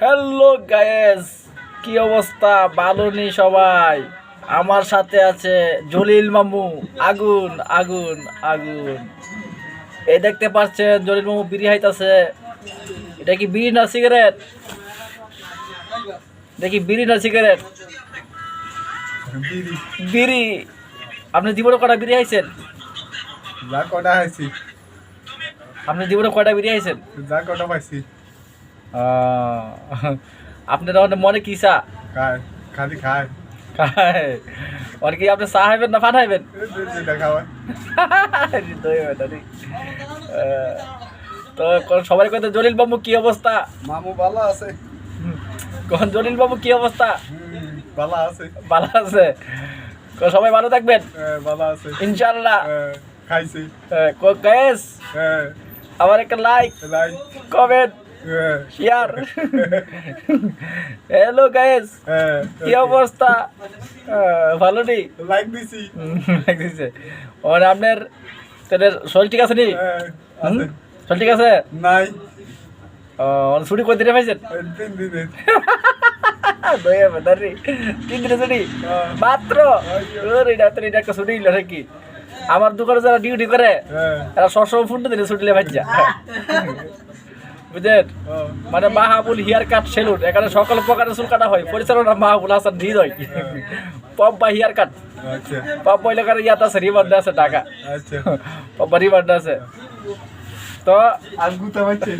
Hello guys কি অবস্থা? ভালো নেই সবাই? আমার সাথে আছে জলিল মামু। আগুন আগুন আগুন। এই দেখতে পাচ্ছেন জলিল মামু বিড়ি হাইতাছে এটা কি বিড়ি না সিগারেট? দেখি বিড়ি না সিগারেট? বিড়ি। আপনি জীবনে কটা বিড়ি হাইছেন যা কটা খাইছি। আপনি জীবনে কটা বিড়ি হাইছেন যা কটা পাইছি। আপনার অনেক মনে কি চা? খালি খায়। খায়। আর কি আপনি চা খাইবেন না খাইবেন। আহ, তো সবাই কত জলিল বাবু কি অবস্থা? মামু ভালো আছে। কোন জলিল বাবু কি অবস্থা? ভালো আছে। ভালো আছে। সবাই ভালো থাকবেন? হ্যাঁ, ভালো আছে। ইনশাল্লাহ হ্যাঁ, খাইছি। গ্যাস হ্যাঁ, আমার একটা লাইক লাই কমেন্ট হ্যাঁ, শেয়ার হ্যালো গ্যাস হ্যাঁ, কি অবস্থা? ভালো নেই? লাইক দিছি। লাগতেছে ওর আপনার তাহলে শরীর ঠিক আছে নি? হ্যাঁ? আছে। শরীর ঠিক আছে? নাই। ও ছুটি কই দিনে পাইছেন? তিন দিনের দয়া বেদারি তিন দিনে ছুটি? হ্যাঁ। মাত্র? ওরে এটা এটা একটা ছুটি নাকি? আমার দোকানে যারা ডিউটি করে হ্যাঁ, এরা সবসময় ফোনটা দিলে ছুটি লে ভাজ্যা বুঝলেন? মানে মাহাবুল হিয়ার কাট সেলুন এখানে সকল প্রকারের চুল কাটা হয়। পরিচালনা Mahabul Hasan Hridoy pop hair cut. আচ্ছা। পপ বইলে করে ইয়াত আছে রিমান্ডে আছে ঢাকা আচ্ছা। পপ রিমান্ডে আছে। তো পাইছে